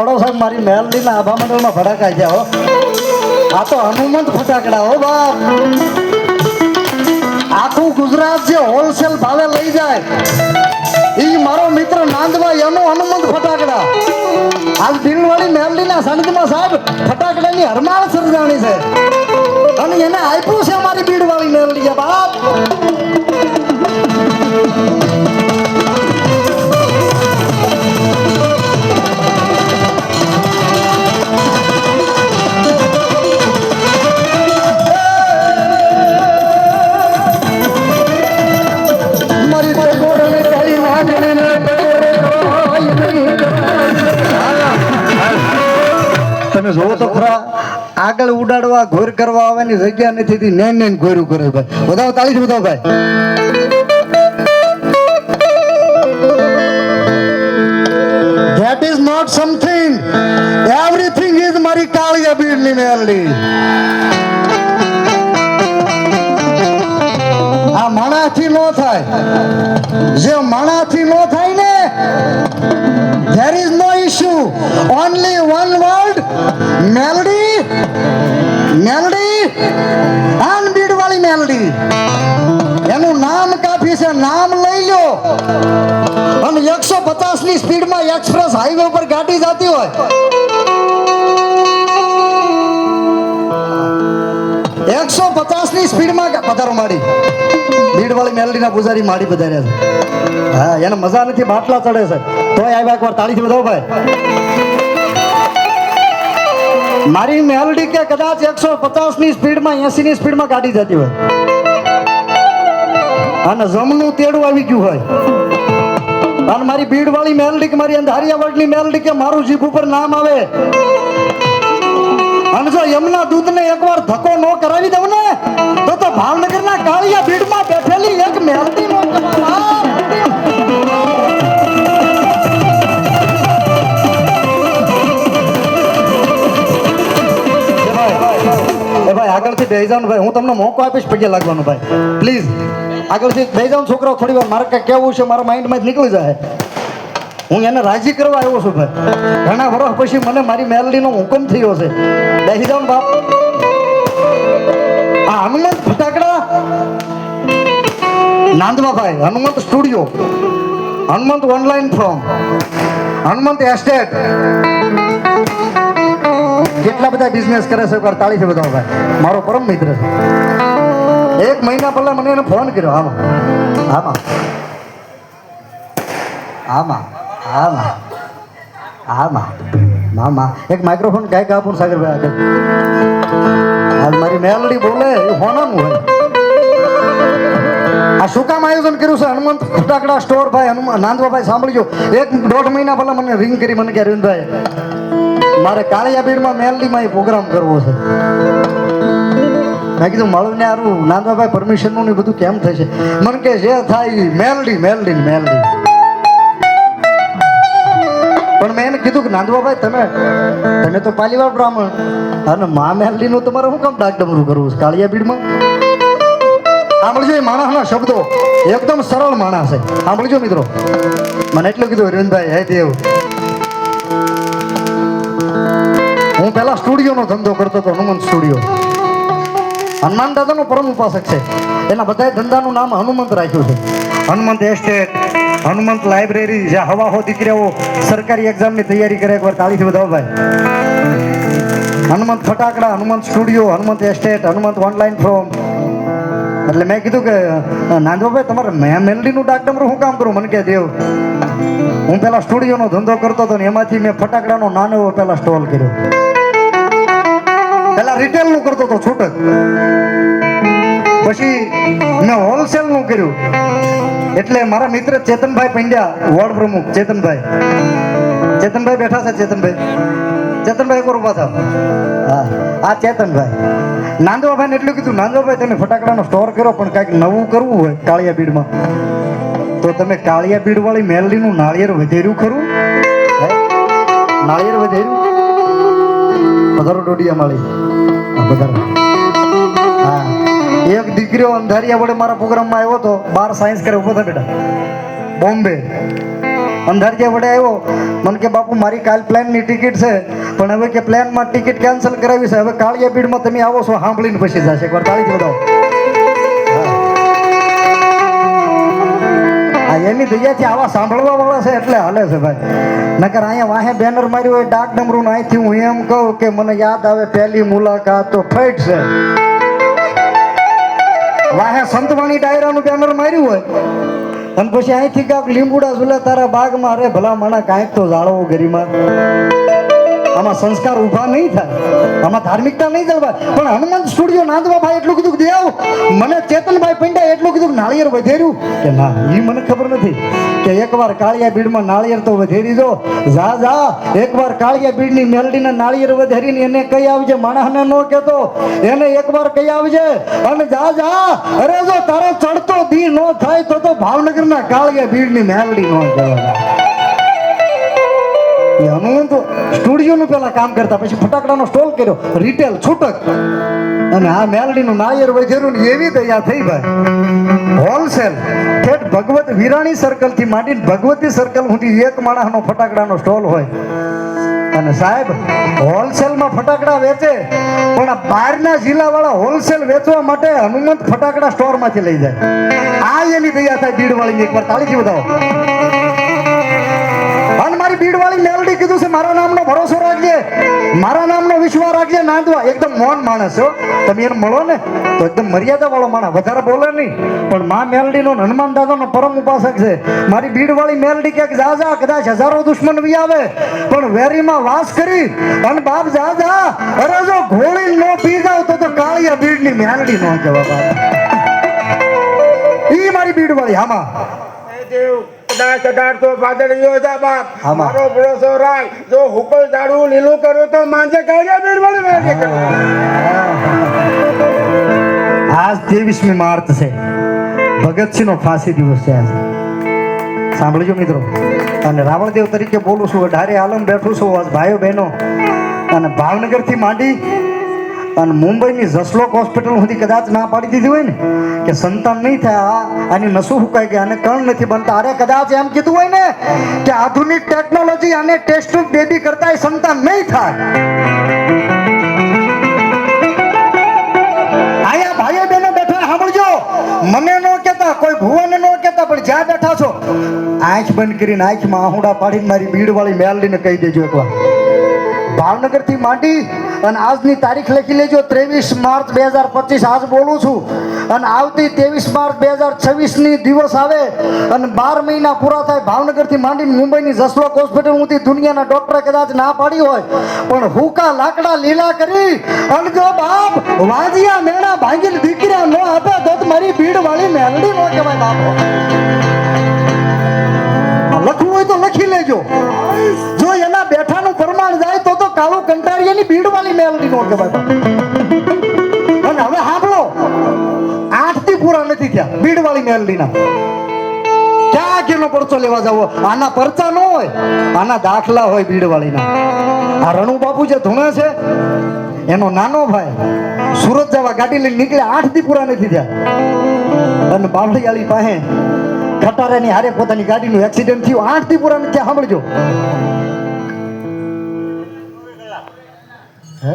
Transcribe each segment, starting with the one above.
પાડો સાહેબ મારી મેલડીના આભા મંડળમાં ફટાકા જાઓ. આ તો હનુમંત ફટાકડા, હો બાપ. આખું ગુજરાત જે હોલસેલ ભાવે લઈ જાય, ઈ મારો મિત્ર નાંદભાઈ એનો હનુમંત ફટાકડા. આજ દિલવાળી મેલડીના સંગીતમાં સાહેબ, ફટાકડાની હરમાળ સર્જાણી છે. અને એને આપ્યું છે અમારી બીડવાળી મેલડી બાપ. તમે જોવો તો ખરા. આગળ ઉડાડવા, ઘોર કરવા આવવાની જગ્યા નથી. નેન નેન ઘોર્યું કરે ભાઈ. બતાવો તાળી બતાવો ભાઈ. That is not something everything is મારી કાળી બીડની મેલડી. આ માણાથી નો થાય. જે માણાથી નો થાય ને, there is no issue. Only one Meldi melody. And વાળી મેલડી એનું નામ કાફી છે, નામ લઈ લો. અને એકસો પચાસની સ્પીડમાં એક્સપ્રેસ હાઈવે ઉપર ગાડી જતી હોય. એકસો પચાસની સ્પીડમાં પધારો માડી. ભીડ વાળી મેલડીના પૂજારી માડી પધાર્યા છે. હા, એને મજા નથી, બાટલા ચડે છે. તોય આવ્યા એકવાર તાળીથી વધાવો ભાઈ. મારી મેલોડી કે કદાચ એકસો પચાસની સ્પીડમાં એસી ની સ્પીડમાં કાઢી જતી હોય. અને જમનું તેડું આવી ગયું હોય. અને મારી ભીડ વાળી મેલડી કે મારી અંધારિયા વર્ગની મેલડી કે મારું જીભ ઉપર નામ આવે. અને જો યમુના દૂધને એકવાર ધક્કો ન કરાવી દઉં ને ને ભાઈ હું તમને મોકો આપીશ પગે લાગવાનો ભાઈ. પ્લીઝ આગળથી બે જાઓ છોકરાઓ થોડી વાર મારે કંઈક કેવું છે, મારા માઇન્ડમાં નીકળી જાય. હું એને રાજી કરવા આવ્યો છું ભાઈ. ઘણા વર્ષ પછી મને મારી મેલડીનો હુકમ થયો છે. બેસી જાઓ બાપ. આ હનુમંત ફટાકડા? નાંદવાભાઈ Hanumant studio. Hanumant online form Hanumant estate કેટલા બધા બિઝનેસ કરે છે? તાળી છે બધા ભાઈ. મારો પરમ મિત્ર છે. એક મહિના પહેલા મને એને ફોન કર્યો. આમાં. આમાં. આમાં. આમાં. આમાં. મામા. એક માઇક્રોફોન ગાયક આપું સાગર સાગરભાઈ આગળ? હાલ મારી મેલડી બોલે, એ હોનાનું હોય. આ શું કામ આયોજન કર્યું છે? હનુમંત ફટાકડા સ્ટોર ભાઈ હનુમાન નાંદવાભાઈ સાંભળજો. એક દોઢ મહિના પહેલા મને રિંગ કરી, મને કે, અરવિંદભાઈ મારે કાળિયા બીડમાં મેલડીમાં એ પ્રોગ્રામ કરવો છે. મેં કીધું, મળું ને આરું નાંદાભાઈ પરમિશનનું ને બધું કેમ થશે? મને કે જે થાય મેલડી મેલડી મેલડી. પણ મેં એને કીધું કે નાંદવાભાઈ તમે તમે તો પાલીવાર બ્રાહ્મણ. અને મા મેલડીનું તમારે શું કામ ડાક ડમરું કરવું છે કાળિયા બીડમાં સાંભળજો એ માણસના શબ્દો. એકદમ સરળ માણસ છે. સાંભળજો મિત્રો. મને એટલું કીધું, અરવિંદભાઈ, હે દેવ હું પહેલા સ્ટુડિયોનો ધંધો કરતો હતો, હનુમંત સ્ટુડિયો. હનુમાન દાદાનો પરમ ઉપાસક છે. એના બધા ધંધાનું નામ હનુમંત રાખ્યું છે. હનુમંત એસ્ટેટ હનુમંત લાઇબ્રેરી જ્યાં હવા હો દીકરીઓ સરકારી એક્ઝામની તૈયારી કરે, એકવાર તાળીથી બધા ભાઈ. હનુમંત ફટાકડા, Hanumant studio, Hanumant estate Hanumant online form એટલે મેં કીધું કે નાંદવાભાઈ તમારે મેં મેલડીનું ડાક ડમરું શું કામ કરું? મને કે દેવ, હું પેલા સ્ટુડિયોનો ધંધો કરતો હતો ને એમાંથી મેં ફટાકડાનો નાનો એવો પેલા સ્ટોલ કર્યો. પેલા રિટેલનું કરતો હતો છૂટક પછી મેં હોલસેલનું કર્યું. એટલે મારા મિત્ર ચેતનભાઈ પંડ્યા વોર્ડ પ્રમુખ, ચેતનભાઈ. ચેતનભાઈ બેઠા છે, ચેતનભાઈ. ચેતનભાઈ એક ઊભા હા, આ ચેતનભાઈ. નાંદવાભાઈને એટલું કીધું, નાંદવાભાઈ, તમે ફટાકડાનો સ્ટોર કર્યો, પણ કાંઈક નવું કરવું હોય કાળિયા બીડમાં. તો તમે કાળિયા બીડ વાળી મેલડીનું નાળિયેર વધેર્યું ખરું? નાળિયેર વધેર્યું? પધારો ડોડિયા માળી એક દીકરીઓ અંધારિયા વડે મારા પ્રોગ્રામમાં આવ્યો તો બાર સાયન્સ કરે ઊભો થા બેટા. બોમ્બે. અંધારિયા વડે આવ્યો. મને કે, બાપુ, મારી કાલ પ્લેનની ટિકિટ છે, પણ હવે કે પ્લેનમાં ટિકિટ કેન્સલ કરાવી છે. હવે કાળિયા ભીડમાં તમે આવો છો, સાંભળીને પછી જશે. એકવાર જ બતાવો. એની દયાથી આવા સાંભળવા વાળા છે એટલે હાલે છે ભાઈ. નકર અહીંયા વાહે બેનર માર્યું હોય, ડાક ડમરું અહીંથી હું એમ કહું કે મને યાદ આવે પહેલી મુલાકાત તો ફેટ છે. વાહે સંતવાણી ડાયરાનું બેનર માર્યું હોય, અને પછી અહીંથી કાંક લીંબુડા ઝૂલે તારા બાગમાં, અરે ભલા મને કાંઈક તો જાળવો ગરીમાં. આમાં સંસ્કાર ઊભા નહીં થાય. આમાં ધાર્મિકતા નહીં જળવાય. પણ હનુમાન સ્ટુડિયો નાંદવા ભાઈ એટલું કીધું દેવ, મને ચેતનભાઈ પંડ્યા એટલું કીધું નાળિયેર વધેર્યું. કે ના એ મને ખબર નથી કે એકવાર કાળિયા બીડમાં નાળિયેર તો વધેરી જો. જા જા, એકવાર કાળિયા બીડની મેલડીને નાળિયેર વધેરીને એને કઈ આવજે, માણસને નો કહેતો, એને એકવાર કઈ આવજે. અને જા જા, અરે જો તારે ચડતો દી નો થાય તો તો ભાવનગરના કાળિયા બીડની મેલડી નો કહેવાય એ હનુમંત સ્ટુડિયોનું પેલા કામ કરતા, પછી ફટાકડાનો સ્ટોલ કર્યો રિટેલ છૂટક. અને આ મેલડીનું નાયર વૈજરું એવી દયા થઈ ભાઈ. હોલસેલ ઠેઠ ભગવત વિરાણી સર્કલથી માંડીને ભગવતી સર્કલ સુધી એક માણસનો ફટાકડાનો સ્ટોલ હોય. અને સાહેબ હોલસેલમાં ફટાકડા વેચે, પણ આ બહારના જિલ્લાવાળા હોલસેલ વેચવા માટે હનુમંત ફટાકડા સ્ટોરમાંથી લઈ જાય. આ એની દયા થાય, બીડવાળીની એકવાર તાળી બતાવો ભીડવાળી મેલડી કીધું છે, મારા નામનો ભરોસો રાખજે. મારા નામનો વિશ્વાસ રાખજે. નાંદવા, એકદમ મૌન માણસ હો. તમે એને મળો ને, તો એકદમ મર્યાદા વાળો માણસ. વધારે બોલે નહીં. પણ મા મેલડીનો નો હનુમાન દાદાનો પરમ ઉપાસક છે. મારી ભીડવાળી મેલડી ક્યાંક જા જા, કદાચ હજારો દુશ્મન વી આવે. પણ વેરીમાં વાસ કરી, અને બાપ જા જા, અરે જો ઘોડી નો પી જાવ, તો તો કાળિયા ભીડની મેલડી નો કહેવા બાપ ઈ મારી ભીડવાળી હામાં દેવ. કદાચ અઢારસો જા બાપ. મારો ભરોસો રાખ. જો હુકલ ઝાડવું લીલું કરું તો માંજે કાઢ્યા બેડ વાળી માંજે આજ ત્રેવીસમી માર્ચ છે. ભગતસિંહનો ફાંસી દિવસ છે આજે. સાંભળજો મિત્રો. અને રાવણદેવ તરીકે બોલું છું અઢારે આલમ બેઠું છું ભાઈઓ બહેનો. અને ભાવનગરથી માંડી અને મુંબઈની જસલોક હોસ્પિટલ સુધી કદાચ ના પાડી દીધી હોય ને, કે સંતાન નહીં થયા, આની નસું હુકાઈ ગયા અને કણ નથી બનતા. અરે કદાચ એમ કીધું હોય ને, કે આધુનિક ટેકનોલોજી અને ટેસ્ટ બેબી કરતા સંતાન નહીં થાય. આયા ભાઈઓ બેનો બેઠા સાંભળજો. મને નો કહેતા, કોઈ ભુવને નો કહેતા, પણ જ્યાં બેઠા છો, આંખ બંધ કરીને આંખમાં આહુડા પાડીને મારી ભીડવાળી મેલડીને કહી દેજો એકવાર. ભાવનગરથી માંડી અને આજની તારીખ લખી લેજો, ત્રેવીસ માર્ચ બે હજાર પચીસ. આજ બોલું છું. અને આવતી ત્રેવીસ માર્ચ બે હજાર છવ્વીસની દિવસ આવે અને બાર મહિના પૂરા થાય. ભાવનગરથી માંડીને મુંબઈની જસલોક હોસ્પિટલ સુધી દુનિયાના ડોક્ટરે કદાચ ના પાડી હોય, પણ હુકા લાકડા લીલા કરી અને જો બાપ, વાજિયા મેળા ભાંગીને દીકરા ન આપે તો મારી ભીડ વાળી મેલડી નો કહેવાય બાપ. લખવું હોય તો લખી લેજો. કંટાળિયાની ભીડવાળી મેલડી નો કહેવાય અને હવે સાંભળો આઠથી પૂરા નથી થયા, ભીડવાળી મેલડીના ક્યાં કેનો પરચો લેવા જાવો? આના પરચા ન હોય, આના દાખલા હોય ભીડવાળીના. આ રણુ બાપુ જે ધૂણે છે, એનો નાનો ભાઈ, સુરત જવા ગાડી લઈને નીકળ્યા આઠથી પૂરા નથી થયા. અને બાવળિયાળી પાસે ખટારાની હારે પોતાની ગાડીનું એક્સિડન્ટ થયું આઠથી પૂરા નથી સાંભળજો. હે?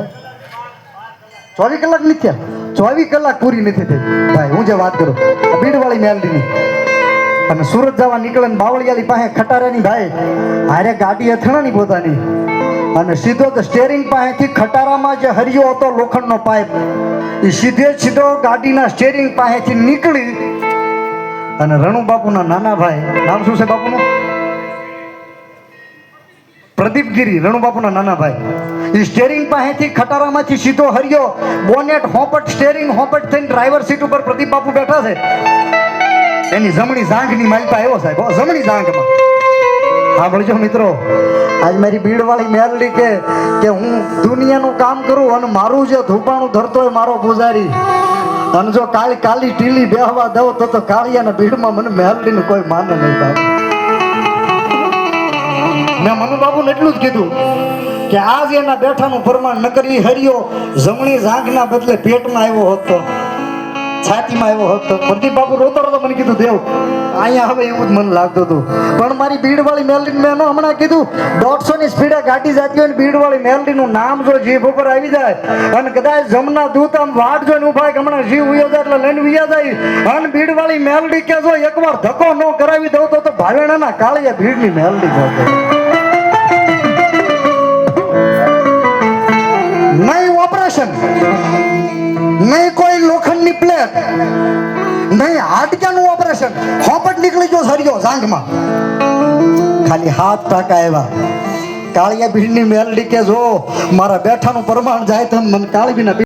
ચોવીસ કલાક નથી ચોવીસ કલાક પૂરી નથી થઈ. ભાઈ, હું જે વાત કરું, આ બીડવાળી મેલડીની. અને સુરત જવા નીકળે ને બાવળિયાલી પાસે ખટારાની ભાઈ, હારે ગાડી અથડાની પોતાની. અને સીધો તો સ્ટેરિંગ પાસેથી ખટારામાં જે હરિયો હતો લોખંડનો પાઇપ એ સીધે સીધો ગાડીના સ્ટેરિંગ પાસેથી નીકળી. અને રણુ બાપુના નાના ભાઈ, નામ શું છે બાપુનું? પ્રદીપ ગીરી રણુ નાના ભાઈ. એ સ્ટેરિંગ પાસેથી ખટારામાંથી સીધો હરિયો બોનેટ હોપટ સ્ટેરિંગ હોપટ થઈને ડ્રાઈવર સીટ ઉપર પ્રદીપ બાપુ બેઠા છે. એની જમણી ઝાંખની માલતા આવ્યો સાહેબ જમણી ઝાંખમાં. સાંભળજો મિત્રો, આજ મારી ભીડવાળી મેલડી કે કે હું દુનિયાનું કામ કરું અને મારું જે ધૂપાણું ધરતો હોય મારો પૂજારી. અને જો કાળી કાલી ટીલી બેહવા દઉં તો તો કાળિયાના ભીડમાં મને મેરલીનું કોઈ માને નહીં ભાઈ મેં મનુ બાબુને એટલું જ કીધું કે આજ એના બેઠાનું પ્રમાણ ન કરી, હરિયો જમણી જાંઘના બદલે પેટમાં આવ્યો હોત છાતીમાં આવ્યો હતો પ્રદીપ બાપુ રોતો રોતો મને કીધું, દેવ, અહીંયા હવે એવું જ મને લાગતું હતું. પણ મારી ભીડવાળી મેલડી મેં હમણાં કીધું દોઢસો ની સ્પીડે ગાડી જતી હોય ને ભીડવાળી મેલડીનું નામ જો જીભ ઉપર આવી જાય અને કદાચ જમના દૂત આમ વાટ જોઈને ઊભા હમણાં જીવ ઉયો જાય એટલે લઈને ઉયા જાય. અને ભીડવાળી મેલડી કે જો એકવાર ધક્કો ન કરાવી દઉં તો ભાવેણાના કાળિયા ભીડની મેલડી કહો ઓપરેશન હોપટ નીકળી ગયો સરિયો જાંઘમાં ખાલી હાથ ટાકા આવ્યા. કાળિયા ભીડની મેલડી કે જો, મારા બેઠાનું પ્રમાણ જાય તો મને કાળીના